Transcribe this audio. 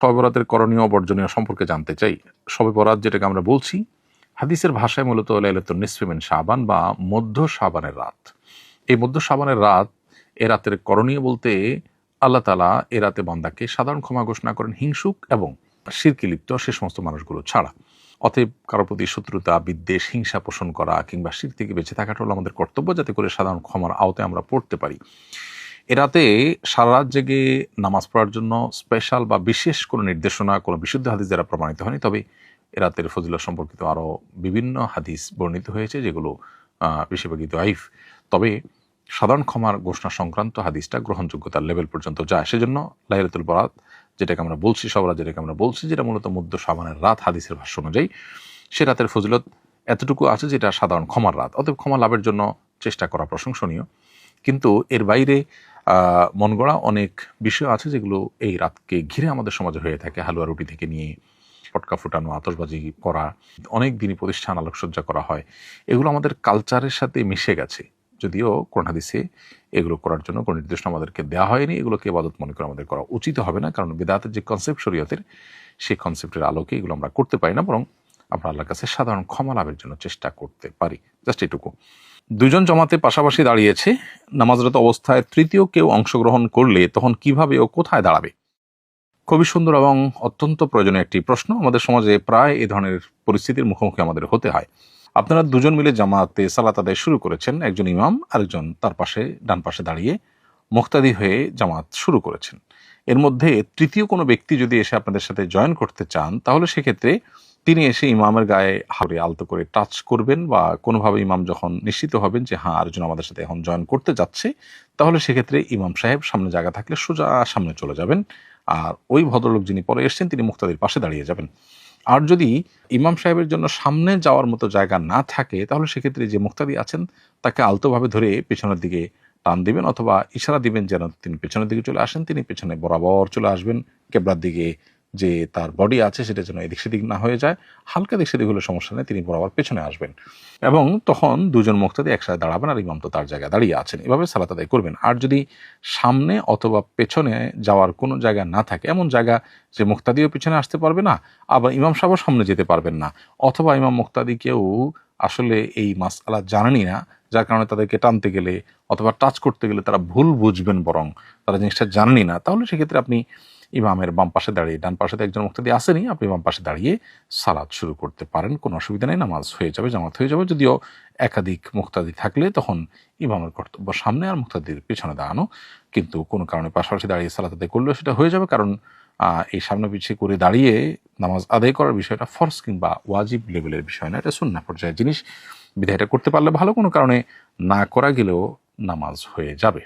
শবে বরাতের করণীয় বর্জনীয় সম্পর্কে জানতে চাই। শবে বরাত যেটাকে আমরা বলছি, হাদিসের ভাষায় মূলত লাইলাতুন নিসফিমেন সাবান বা মধ্য সাবানের রাত। এই মধ্য সাবানের রাত, এ রাতের করণীয় বলতে আল্লাহ তালা এ রাতে বান্দাকে সাধারণ ক্ষমা ঘোষণা করেন হিংসুক এবং শিরকি লিপ্ত সে সমস্ত মানুষগুলো ছাড়া। অতএব কারও প্রতি শত্রুতা, বিদ্বেষ, হিংসা পোষণ করা কিংবা শির থেকে বেঁচে থাকাটা হলো আমাদের কর্তব্য যাতে করে সাধারণ ক্ষমার আওতায় আমরা পড়তে পারি। এ রাতে সারা রাত জেগে নামাজ পড়ার জন্য স্পেশাল বা বিশেষ কোনো নির্দেশনা, কোনো বিশুদ্ধ হাদিস দ্বারা প্রমাণিত হয়নি। তবে এ রাতের ফজিলত সম্পর্কিত আরও বিভিন্ন হাদিস বর্ণিত হয়েছে যেগুলো বেশিরভাগই আইফ তবে সাধারণ ক্ষমার ঘোষণা সংক্রান্ত হাদিসটা গ্রহণযোগ্যতার লেভেল পর্যন্ত যায়। সেজন্য লাইলাতুল বরাত, যেটাকে আমরা বলছি সবরাত যেটাকে আমরা বলছি, যেটা মূলত মধ্য সাবানের রাত হাদিসের ভাষ্য অনুযায়ী, সে রাতের ফজিলত এতটুকু আছে যেটা সাধারণ ক্ষমার রাত। অতএব ক্ষমা লাভের জন্য চেষ্টা করা প্রশংসনীয়। কিন্তু এর বাইরে মন গড়া অনেক বিষয় আছে যেগুলো এই রাতকে ঘিরে আমাদের সমাজে হয়ে থাকে, হালুয়া রুটি থেকে নিয়ে পটকা ফুটানো, আতশবাজি করা, অনেক দিনই প্রতিষ্ঠান আলোকসজ্জা করা হয়। এগুলো আমাদের কালচারের সাথে মিশে গেছে। যদিও হাদিসে এগুলো করার জন্য কোনো নির্দেশনা আমাদেরকে দেওয়া হয়নি। এগুলোকে ইবাদত মনে করে আমাদের করা উচিত হবে না, কারণ বেদাতের যে কনসেপ্ট শরীয়তের সেই কনসেপ্টের আলোকে এগুলো আমরা করতে পারি না, বরং আমরা আল্লাহর কাছে সাধারণ ক্ষমা লাভের জন্য চেষ্টা করতে পারি। জাস্ট এটুকু। দুজন জমাতে পাশাপাশি দাঁড়িয়েছে। নামাজরত অবস্থায় তৃতীয় কেউ অংশগ্রহণ করলে তখন কীভাবে ও কোথায় দাঁড়াবে? খুবই সুন্দর এবং অত্যন্ত প্রয়োজনীয় একটি প্রশ্ন। আমাদের সমাজে প্রায় এ ধরনের পরিস্থিতির মুখোমুখি আমাদের হতে হয়। আপনারা দুজন মিলে জামাতে সালাত আদায় শুরু করেছেন। একজন ইমাম, আরেকজন তার পাশে, ডান পাশে দাঁড়িয়ে মুক্তাদি হয়ে জামাত শুরু করেছেন। এর মধ্যে তৃতীয় কোনো ব্যক্তি যদি এসে আপনাদের সাথে জয়েন করতে চান, তাহলে সেক্ষেত্রে তিনি এসে ইমামের গায়ে হাতে আলতো করে টাচ করবেন বা কোনোভাবে ইমাম যখন নিশ্চিত হবেন যে হ্যাঁ আরেকজন আমাদের সাথে এখন জয়েন করতে যাচ্ছে, তাহলে সেক্ষেত্রে ইমাম সাহেব সামনে জায়গা থাকলে সোজা সামনে চলে যাবেন। আর ওই ভদ্রলোক যিনি পরে এসেছেন, তিনি মুক্তাদির পাশে দাঁড়িয়ে যাবেন। আর যদি ইমাম সাহেবের জন্য সামনে যাওয়ার মতো জায়গা না থাকে, তাহলে সেক্ষেত্রে যে মুক্তাদি আছেন, তাকে আলতোভাবে ধরে পেছনের দিকে টান দিবেন অথবা ইশারা দিবেন যেন তিনি পেছনের দিকে চলে আসেন। তিনি পেছনে বরাবর চলে আসবেন, কেবলার দিকে যে তার বডি আছে সেটা যেন এদিক সেদিক না হয়ে যায়, হালকা দিক সেদিক হলে সমস্যা নেই, তিনি বরাবর পেছনে আসবেন। এবং তখন দুজন মুক্তাদি একসাথে দাঁড়াবেন আর ইমাম তো তার জায়গায় দাঁড়িয়ে আছেন। এভাবে সালাত আদায় করবেন। আর যদি সামনে অথবা পেছনে যাওয়ার কোনো জায়গা না থাকে, এমন জায়গা যে মুক্তাদিও পিছনে আসতে পারবে না, আবার ইমাম সাহেবও সামনে যেতে পারবেন না, অথবা ইমাম মুক্তাদি কেউ আসলে এই মাসআলা জানেনই না, যার কারণে তাদেরকে টানতে গেলে অথবা টাচ করতে গেলে তারা ভুল বুঝবেন বরং, তারা জিনিসটা জানেনই না, তাহলে সেক্ষেত্রে আপনি ইমামের বাম পাশে দাঁড়িয়ে, ডান পাশে তো একজন মুক্তাদি আসেনি, আপনি বাম পাশে দাঁড়িয়ে সালাদ শুরু করতে পারেন, কোনো অসুবিধা নেই, নামাজ হয়ে যাবে, জামাত হয়ে যাবে, যদিও একাধিক মুক্তাদি থাকলে তখন ইমামের কর্তব্য সামনে আর মুক্তাদির পেছনে দাঁড়ানো, কিন্তু কোনো কারণে পাশাপাশি দাঁড়িয়ে সালাত আদায় করলেও সেটা হয়ে যাবে, কারণ এই সামনে পিছিয়ে করে দাঁড়িয়ে নামাজ আদায় করার বিষয়টা ফরজ কিংবা ওয়াজিব লেভেলের বিষয় না, এটা সুন্না পর্যায়ের জিনিস। বিধায় এটা করতে পারলে ভালো, কোনো কারণে না করা গেলেও নামাজ হয়ে যাবে।